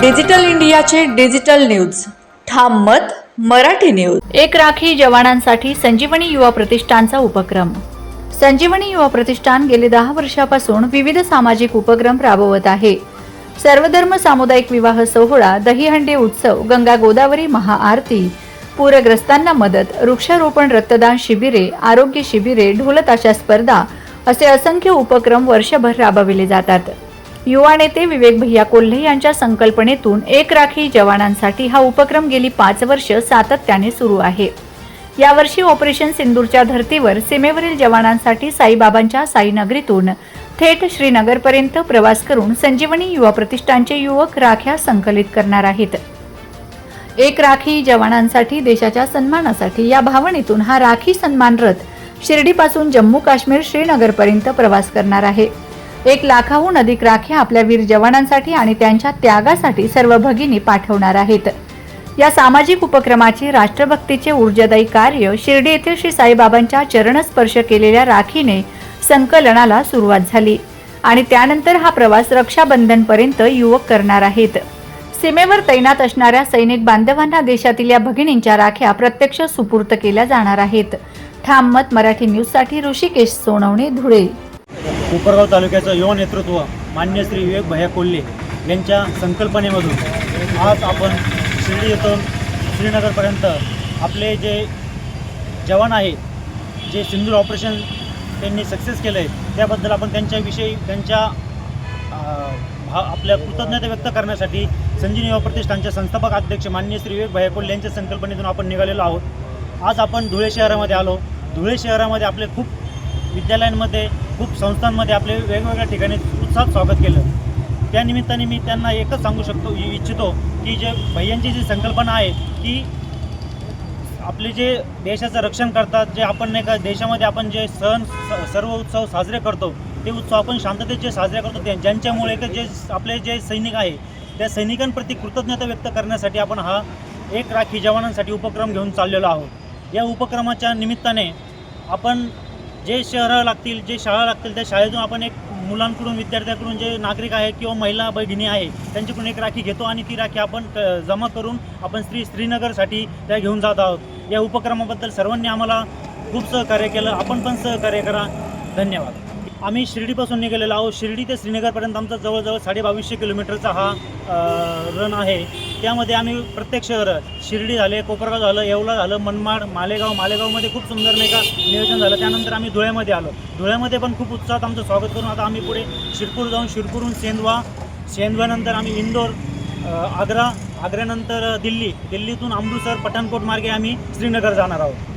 Digital इंडियाचे digital news. ठाम मत मराठी न्यूज. एक राखी जवानांसाठी संजीवनी युवा प्रतिष्ठानचा उपक्रम. संजीवनी युवा प्रतिष्ठान गेले दहा वर्षापासून विविध सामाजिक उपक्रम राबवत आहे. सर्वधर्म सामुदायिक विवाह सोहळा दहीहंडी उत्सव गंगा गोदावरी महाआरती पूरग्रस्तांना मदत वृक्षारोपण रक्तदान शिबिरे आरोग्य शिबिरे ढोलताशा स्पर्धा असे असंख्य उपक्रम वर्षभर राबविले जातात. युवा नेते विवेक भैया कोल्हे यांच्या संकल्पनेतून एक राखी जवानांसाठी हा उपक्रम गेली पाच वर्ष सातत्याने सुरू आहे. यावर्षी ऑपरेशन सिंदूरच्या धर्तीवर सीमेवरील जवानांसाठी साईबाबांच्या साईनगरीतून थेट श्रीनगरपर्यंत प्रवास करून संजीवनी युवा प्रतिष्ठानचे युवक राख्या संकलित करणार आहेत. एक राखी जवानांसाठी देशाच्या सन्मानासाठी या भावनेतून हा राखी सन्मान रथ शिर्डीपासून जम्मू काश्मीर श्रीनगरपर्यंत प्रवास करणार आहे. एक लाखाहून अधिक राख्या आपल्या वीर जवानांसाठी आणि त्यांच्या त्यागासाठी सर्व भगिनी पाठवणार आहेत. या सामाजिक उपक्रमाचे राष्ट्रभक्तीचे ऊर्जादायी कार्य शिर्डी येथील श्री साईबाबांच्या चरणस्पर्श केलेल्या राखीने संकलनाला सुरुवात झाली आणि त्यानंतर हा प्रवास रक्षाबंधनपर्यंत युवक करणार आहेत. सीमेवर तैनात असणाऱ्या सैनिक बांधवांना देशातील या भगिनींच्या राख्या प्रत्यक्ष सुपूर्त केल्या जाणार आहेत. ठाम मत मराठी न्यूजसाठी ऋषिकेश सोनवणे धुळे. कोपरगाव तालुक्याचं युवा नेतृत्व मान्य श्री विवेक भैया कोल्हे यांच्या संकल्पनेमधून आज आपण शिर्डी येथून श्रीनगरपर्यंत आपले जे जवान आहेत जे सिंदूर ऑपरेशन त्यांनी सक्सेस केलं आहे त्याबद्दल आपण त्यांच्याविषयी त्यांच्या भा आपल्या कृतज्ञता व्यक्त करण्यासाठी संजीवनी युवा प्रतिष्ठानचे संस्थापक अध्यक्ष मान्य श्री विवेक भैया यांच्या संकल्पनेतून आपण निघालेलो आहोत. आज आपण धुळे शहरामध्ये आलो. धुळे शहरामध्ये आपले खूप विद्यालयांमध्ये खूप संस्थांमध्ये आपले वेगवेगळ्या ठिकाणी उत्साहात स्वागत केलं. त्या निमित्ताने मी त्यांना एकच सांगू शकतो इ- इच्छितो की जे भैयांची जी संकल्पना आहे की आपले जे देशाचं रक्षण करतात जे आपण नाही का देशामध्ये आपण जे सण स- सर्व उत्सव साजरे करतो ते उत्सव आपण शांततेत जे साजरे करतो ते ज्यांच्यामुळे का जे आपले जे सैनिक आहे त्या सैनिकांप्रती कृतज्ञता व्यक्त करण्यासाठी आपण हा एक राखी जवानांसाठी उपक्रम घेऊन चाललेलो आहोत. या उपक्रमाच्या निमित्ताने आपण जे शहरं लागतील जे शाळा लागतील त्या शाळेतून आपण एक मुलांकडून विद्यार्थ्यांकडून जे नागरिक आहे किंवा महिला भगिनी आहे त्यांच्याकडून एक राखी घेतो आणि ती राखी आपण जमा करून आपण श्री श्रीनगरसाठी त्या घेऊन जात आहोत. या उपक्रमाबद्दल सर्वांनी आम्हाला खूप सहकार्य केलं. आपण पण सहकार्य करा. धन्यवाद. आम्ही शिर्डीपासून निघालेलो आहोत. शिर्डी ते श्रीनगरपर्यंत आमचा जवळजवळ साडे बावीसशे किलोमीटरचा हा रन आहे. त्यामध्ये आम्ही प्रत्येक शहरं शिर्डी झाले कोपरगाव झालं येवला झालं मनमाड मालेगाव मालेगावमध्ये खूप सुंदर नाही का नियोजन झालं. त्यानंतर आम्ही धुळ्यामध्ये आलो. धुळ्यामध्ये पण खूप उत्साहात आमचं स्वागत करून आता आम्ही पुढे शिरपूर जाऊन शिरपूरहून सेंदवा सेंदव्यानंतर आम्ही इंदोर आग्रा आग्र्यानंतर दिल्ली. दिल्लीतून अमृतसर पठाणकोट मार्गे आम्ही श्रीनगर जाणार आहोत.